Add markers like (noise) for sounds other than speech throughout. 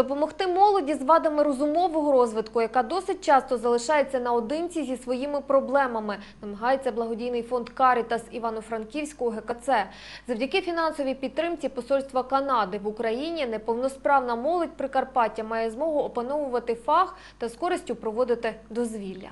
Допомогти молоді з вадами розумового розвитку, яка досить часто залишається наодинці зі своїми проблемами, намагається благодійний фонд Карітас Івано-Франківського ГКЦ. Завдяки фінансовій підтримці Посольства Канади в Україні неповносправна молодь Прикарпаття має змогу опановувати фах та з користю проводити дозвілля.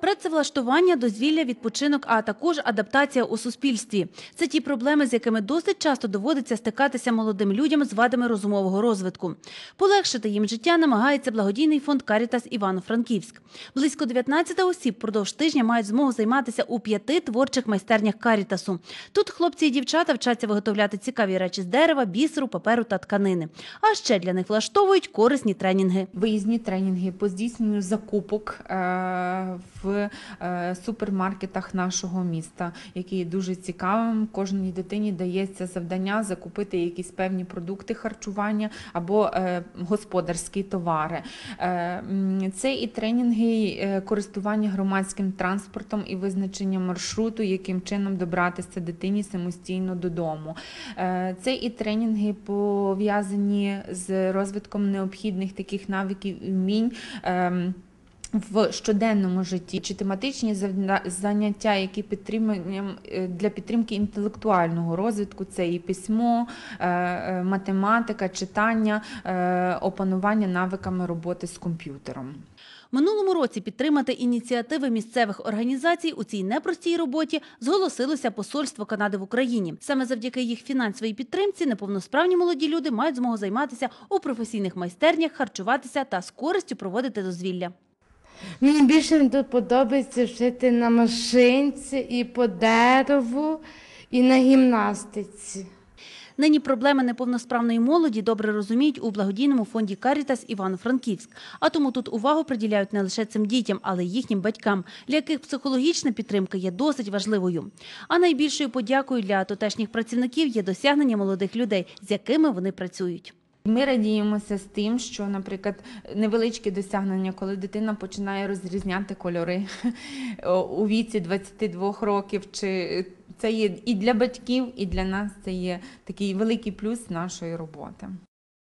Працевлаштування, дозвілля, відпочинок, а також адаптація у суспільстві. Це ті проблеми, з якими досить часто доводиться стикатися молодим людям з вадами розумового розвитку. Полегшити їм життя намагається благодійний фонд Карітас Івано-Франківськ. Близько 19 осіб продовж тижня мають змогу займатися у п'яти творчих майстернях Карітасу. Тут хлопці і дівчата вчаться виготовляти цікаві речі з дерева, бісеру, паперу та тканини. А ще для них влаштовують корисні тренінги. Виїзні тренінги по здійсненню закупок е, в е, супермаркетах нашого міста, які є дуже цікавим. Кожній дитині дається завдання закупити якісь певні продукти харчування або е, господарські товари. Е, Це і тренінги користування громадським транспортом і визначення маршруту, яким чином добратися дитині самостійно додому. Це і тренінги пов'язані з розвитком необхідних таких навиків і вмінь. В щоденному житті чи тематичні заняття, які підтримуємо е, для підтримки інтелектуального розвитку, це і письмо, е, е, математика, читання, опанування навиками роботи з комп'ютером. Минулому році підтримати ініціативи місцевих організацій у цій непростій роботі зголосилося Посольство Канади в Україні. Саме завдяки їх фінансовій підтримці неповносправні молоді люди мають змогу займатися у професійних майстернях, харчуватися та з користю проводити дозвілля. Мені більше тут подобається шити на машинці і по дереву, і на гімнастиці. Нині проблеми неповносправної молоді добре розуміють у благодійному фонді Карітас Івано-Франківськ. А тому тут увагу приділяють не лише цим дітям, але й їхнім батькам, для яких психологічна підтримка є досить важливою. А найбільшою подякою для тутешніх працівників є досягнення молодих людей, з якими вони працюють. Ми радіємося з тим, що, наприклад, невеличкі досягнення, коли дитина починає розрізняти кольори (laughs) у віці 22 років, чи це є і для батьків, і для нас це є такий великий плюс нашої роботи.